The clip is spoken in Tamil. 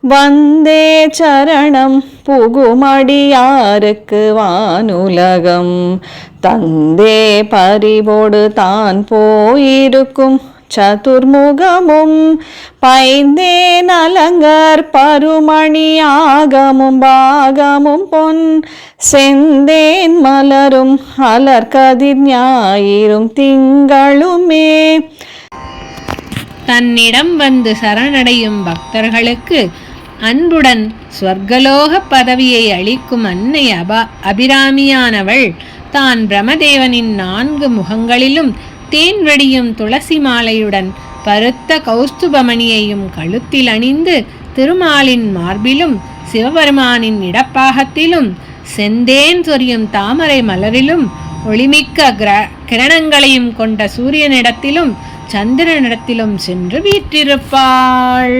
வந்தே சரணம். புகுமடியாருக்கு வானுலகம். தந்தே பறிவோடு தான் போயிருக்கும் சதுர்முகமும். பைந்தே நலங்கர் பருமணி ஆகமும் பாகமும் பொன். செந்தேன் மலரும் அலர்கதிர் ஞாயிறும் திங்களுமே. தன்னிடம் வந்து சரணடையும் பக்தர்களுக்கு அன்புடன் ஸ்வர்கலோக பதவியை அளிக்கும் அன்னை அபா அபிராமியானவள். தான் பிரமதேவனின் நான்கு முகங்களிலும் தேன்வெடியும் துளசி மாலையுடன் பருத்த கௌஸ்துபமணியையும் கழுத்தில் அணிந்து திருமாலின் மார்பிலும் சிவபெருமானின் இடப்பாகத்திலும் செந்தேன் சொரியும் தாமரை மலரிலும் ஒளிமிக்க கிர கிரணங்களையும் கொண்ட சூரியனிடத்திலும் சந்திரனிடத்திலும் சென்று வீற்றிருப்பாள்.